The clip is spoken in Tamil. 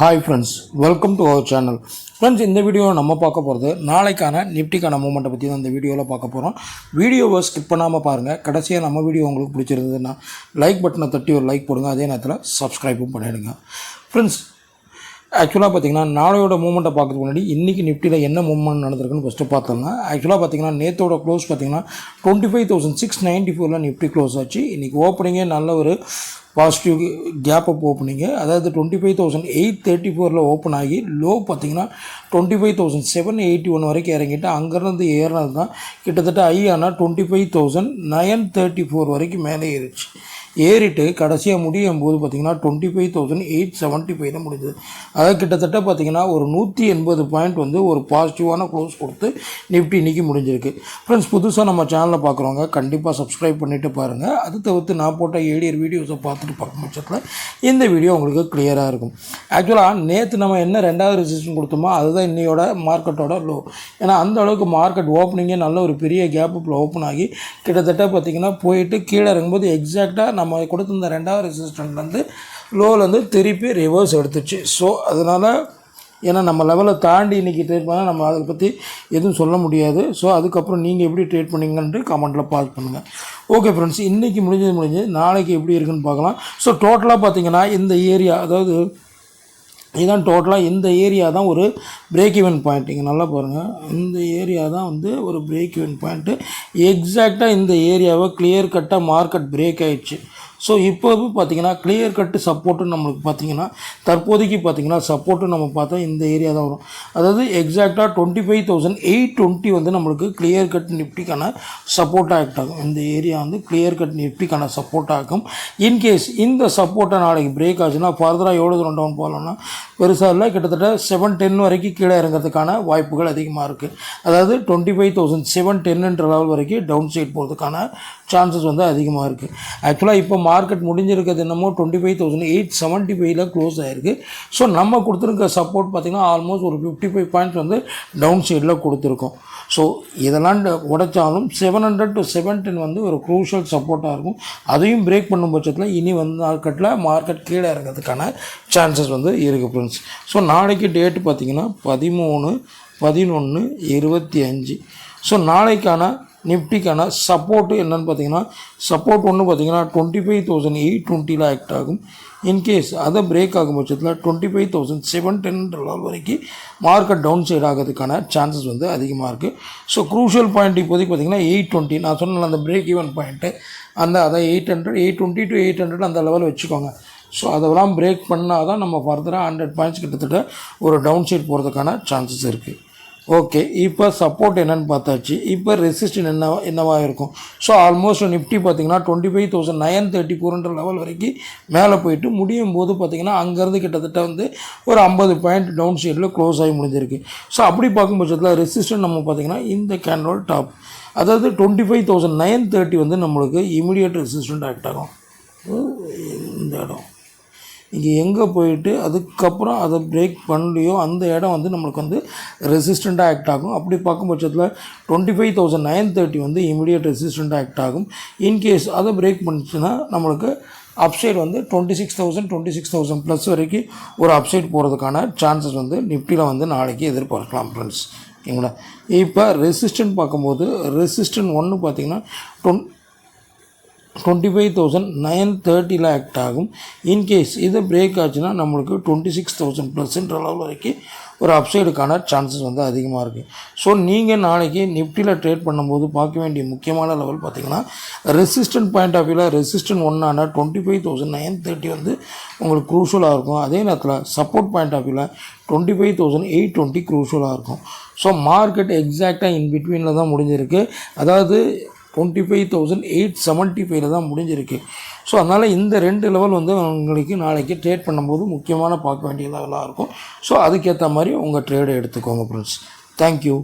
Hi friends welcome to our channel friends இந்த வீடியோ நம்ம பார்க்க போகிறது நாளைக்கான நிப்டிக்கான மூமெண்ட்டை பற்றி தான் இந்த வீடியோவில் பார்க்க போகிறோம் வீடியோவை ஸ்கிப் பண்ணாமல் பாருங்கள் கடைசியாக நம்ம வீடியோ உங்களுக்கு பிடிச்சிருந்ததுன்னா லைக் பட்டனை தட்டி ஒரு லைக் போடுங்க. அதே நேரத்தில் சப்ஸ்கிரைபும் பண்ணிடுங்க. ஃப்ரெண்ட்ஸ் ஆக்சுவலாக பார்த்தீங்கன்னா நாளையோட மூமெண்ட்டை பார்க்கறதுக்கு முன்னாடி இன்றைக்கி நிஃப்டியில் என்ன மூவ்மெண்ட் நடந்திருக்குன்னு ஃபஸ்ட்டு பார்த்தோம்னா ஆக்சுவலாக பார்த்தீங்கன்னா நேத்தோட க்ளோஸ் பார்த்தீங்கன்னா twenty five thousand six ninety ஃபோரில் நிஃப்டி க்ளோஸ் ஆச்சு. இன்றைக்கி ஓப்பனிங்கே நல்ல ஒரு பாசிட்டிவ் கேப் அப் ஓப்பனிங்கு. அதாவது twenty five thousand eight thirty ஃபோரில் ஓப்பன் ஆகி லோ பார்த்தீங்கன்னா twenty five thousand seven eighty one வரைக்கும் இறங்கிட்டு அங்கேருந்து ஏறினது தான் கிட்டத்தட்ட ஐ ஆனால் twenty five thousand nine thirty four வரைக்கும் மேலே ஏறிச்சு ஏறிட்டு கடைசியாக முடியும் போது பார்த்தீங்கன்னா twenty five thousand eight seventy five தான் முடிஞ்சது. அதாவது கிட்டத்தட்ட பார்த்தீங்கன்னா ஒரு நூற்றி எண்பது பாயிண்ட் வந்து ஒரு பாசிட்டிவான க்ளோஸ் கொடுத்து நிஃப்டி இன்றைக்கி முடிஞ்சிருக்கு. ஃப்ரெண்ட்ஸ் புதுசாக நம்ம சேனலில் பார்க்குறவங்க கண்டிப்பாக சப்ஸ்கிரைப் பண்ணிவிட்டு பாருங்கள் அது தவிர்த்து நான் போட்ட ஏடியர் வீடியோஸை பார்த்துட்டு பார்க்கும் பட்சத்தில் இந்த வீடியோ உங்களுக்கு கிளியராக இருக்கும். ஆக்சுவலாக நேற்று நம்ம என்ன ரெண்டாவது ரெசிஸ்டன் கொடுத்தோமோ அதுதான் இன்னையோட மார்க்கெட்டோட லோ ஏன்னா அந்த அளவுக்கு மார்க்கெட் ஓப்பனிங்கே நல்ல ஒரு பெரிய கேப்பில் ஓப்பன் ஆகி கிட்டத்தட்ட பார்த்திங்கன்னா போயிட்டு கீழே இறங்கும்போது எக்ஸாக்டாக நம்ம கொடுத்துருந்த ரெண்டாவது ரெசிஸ்டன்ட்லேருந்து லோலேருந்து திருப்பி ரிவர்ஸ் எடுத்துச்சு. ஸோ அதனால் ஏன்னா நம்ம லெவலை தாண்டி இன்றைக்கி ட்ரேட் பண்ணால் நம்ம அதை பற்றி எதுவும் சொல்ல முடியாது. ஸோ அதுக்கப்புறம் நீங்கள் எப்படி ட்ரேட் பண்ணீங்கன்ட்டு கமெண்ட்டில் பாஸ் பண்ணுங்கள் ஓகே ஃப்ரெண்ட்ஸ் இன்றைக்கி முடிஞ்சது முடிஞ்சது. நாளைக்கு எப்படி இருக்குன்னு பார்க்கலாம். ஸோ டோட்டலாக பார்த்தீங்கன்னா இந்த ஏரியா அதாவது இதுதான் டோட்டலாக இந்த ஏரியா தான் ஒரு பிரேக் ஈவன் பாயிண்ட் இங்கே நல்லா பாருங்கள் இந்த ஏரியா தான் வந்து ஒரு பிரேக் ஈவன் பாயிண்ட்டு எக்ஸாக்டாக இந்த ஏரியாவை கிளியர் கட்டாக மார்க்கெட் பிரேக் ஆகிடுச்சு ஸோ இப்போது பார்த்தீங்கன்னா கிளியர் கட்டு சப்போர்ட்டு நம்மளுக்கு பார்த்தீங்கன்னா தற்போதைக்கு பார்த்தீங்கன்னா சப்போர்ட்டு நம்ம பார்த்தா இந்த ஏரியா தான் வரும். அதாவது எக்ஸாக்டாக twenty five thousand eight twenty வந்து நம்மளுக்கு கிளியர் கட் நிஃப்டிக்கான சப்போர்ட் ஆக்ட் ஆகும் இந்த ஏரியா வந்து கிளியர் கட் நிஃப்டிக்கான சப்போர்ட் ஆகும். இன்கேஸ் இந்த சப்போர்ட்டை நாளைக்கு பிரேக் ஆச்சுன்னா ஃபர்தராக எவ்வளோ தூரம் டவுன் போகலாம்னா பெருசாக இல்லை கிட்டத்தட்ட செவன் டென் வரைக்கும் கீழே இறங்கிறதுக்கான வாய்ப்புகள் அதிகமாக இருக்குது அதாவது டுவெண்ட்டி ஃபைவ் தௌசண்ட் செவன் டென்னுன்ற லெவல் வரைக்கும் டவுன் சைட் போகிறதுக்கான சான்சஸ் வந்து அதிகமாக இருக்குது ஆக்சுவலாக இப்போ மார்க்கெட் முடிஞ்சிருக்கிறது என்னமோ twenty five thousand eight seventy ஃபைவ்ல க்ளோஸ் ஆகிருக்கு ஸோ நம்ம கொடுத்துருக்க சப்போர்ட் பார்த்திங்கன்னா ஆல்மோஸ்ட் ஒரு ஃபிஃப்டி ஃபைவ் பாயிண்ட்ஸ் வந்து டவுன் சைடில் கொடுத்துருக்கோம். ஸோ இதெல்லாம் உடைச்சாலும் seven hundred to seven ten வந்து ஒரு க்ரூஷியல் சப்போர்ட்டாக இருக்கும். அதையும் பிரேக் பண்ணும் பட்சத்தில் இனி வந்து மார்க்கெட்டில் மார்க்கெட் கீழே இறங்கிறதுக்கான சான்சஸ் வந்து இருக்குது ஃப்ரெண்ட்ஸ் ஸோ நாளைக்கு டேட்டு பார்த்திங்கன்னா பதிமூணு பதினொன்று இருபத்தி அஞ்சு. ஸோ நாளைக்கான நிஃப்டிக்கான சப்போர்ட்டு என்னென்னு பார்த்தீங்கன்னா சப்போர்ட் ஒன்று பார்த்தீங்கன்னா டுவெண்ட்டி ஃபைவ் தௌசண்ட் எயிட் டுவெண்ட்டியில் ஆக்ட் ஆகும். இன்கேஸ் அதை பிரேக் ஆகும் பட்சத்தில் டுவெண்ட்டி ஃபைவ் தௌசண்ட் செவன் டென்ன்ற லெவல் வரைக்கும் மார்க்கெட் டவுன் சைட் ஆகிறதுக்கான சான்சஸ் வந்து அதிகமாக இருக்குது ஸோ க்ரூஷியல் பாயிண்ட் இப்போதைக்கு பார்த்தீங்கன்னா எயிட் டுவெண்ட்டி நான் சொன்ன அந்த பிரேக் ஈவன் பாயிண்ட்டு அந்த அதை eight hundred eight twenty to eight hundred அந்த லெவலில் வச்சுக்கோங்க. ஸோ அதெல்லாம் பிரேக் பண்ணால் தான் நம்ம ஃபர்தராக ஹண்ட்ரட் பாயிண்ட்ஸ் கிட்டத்தட்ட ஒரு டவுன் சைட் போகிறதுக்கான சான்சஸ் இருக்குது ஓகே இப்போ சப்போர்ட் என்னென்னு பார்த்தாச்சு. இப்போ ரெசிஸ்டன் என்ன என்னவாக இருக்கும்? ஸோ ஆல்மோஸ்ட் நிஃப்டி பார்த்தீங்கன்னா twenty five thousand nine thirty ஃபோர்ன்ற level வரைக்கும் மேலே போயிட்டு முடியும் போது பார்த்திங்கன்னா அங்கேருந்து கிட்டத்தட்ட வந்து ஒரு ஐம்பது பாயிண்ட் டவுன் சைடில் க்ளோஸ் ஆகி முடிஞ்சிருக்கு. ஸோ அப்படி பார்க்கும் பட்சத்தில் ரெசிஸ்டன் நம்ம பார்த்தீங்கன்னா இந்த கேண்டோட டாப் அதாவது twenty five thousand nine thirty வந்து நம்மளுக்கு இமீடியட் ரெசிஸ்டண்ட் ஆக்ட் ஆகும். இந்த இடம். இங்கே எங்கே போயிட்டு அதுக்கப்புறம் அதை பிரேக் பண்ணலையோ அந்த இடம் வந்து நம்மளுக்கு வந்து ரெசிஸ்டண்ட்டாக ஆக்ட் ஆகும். அப்படி பார்க்கும் பட்சத்தில் twenty five thousand nine thirty வந்து இமீடியட் ரெசிஸ்டண்ட்டாக ஆக்ட் ஆகும். இன்கேஸ் அதை பிரேக் பண்ணிச்சுன்னா நம்மளுக்கு அப்சைட் வந்து twenty six thousand twenty six thousand plus வரைக்கும் ஒரு அப்சைட் போகிறதுக்கான சான்சஸ் வந்து நிஃப்டியில் வந்து நாளைக்கு எதிர்பார்க்கலாம் ஃப்ரெண்ட்ஸ் ஓகேங்களா இப்போ ரெசிஸ்டன்ட் பார்க்கும்போது ரெசிஸ்டன்ட் ஒன்று பார்த்தீங்கன்னா டொன் டுவெண்ட்டி ஃபைவ் தௌசண்ட் நைன் தேர்ட்டியில் ஆக்ட் ஆகும். இன்கேஸ் இது பிரேக் ஆச்சுன்னா நம்மளுக்கு டுவெண்ட்டி சிக்ஸ் தௌசண்ட் ப்ளஸ்ன்ற அளவு வரைக்கும் ஒரு அப்சைடுக்கான சான்சஸ் வந்து அதிகமாக இருக்குது ஸோ நீங்கள் நாளைக்கு நிஃப்டியில் ட்ரேட் பண்ணும்போது பார்க்க வேண்டிய முக்கியமான லெவல் பார்த்திங்கன்னா ரெசிஸ்டன்ட் பாயிண்ட் ஆஃப் வியூவில் resistant ஒன்னான twenty five thousand nine thirty வந்து உங்களுக்கு குரூஷலாக இருக்கும். அதே நேரத்தில் சப்போர்ட் பாயிண்ட் ஆஃப் வியூவில் twenty five thousand eight twenty குரூஷலாக இருக்கும். ஸோ மார்க்கெட் எக்ஸாக்டாக இன் பிட்வீனில் தான் முடிஞ்சிருக்கு. அதாவது twenty five thousand eight seventy ஃபைவ்ல தான் முடிஞ்சிருக்கு. ஸோ அதனால் இந்த ரெண்டு லெவல் வந்து உங்களுக்கு நாளைக்கு ட்ரேட் பண்ணும்போது முக்கியமான பார்க்க வேண்டிய லெவலாக இருக்கும். ஸோ அதுக்கேற்ற மாதிரி உங்கள் ட்ரேடை எடுத்துக்கோங்க ஃப்ரெண்ட்ஸ் தேங்க்யூ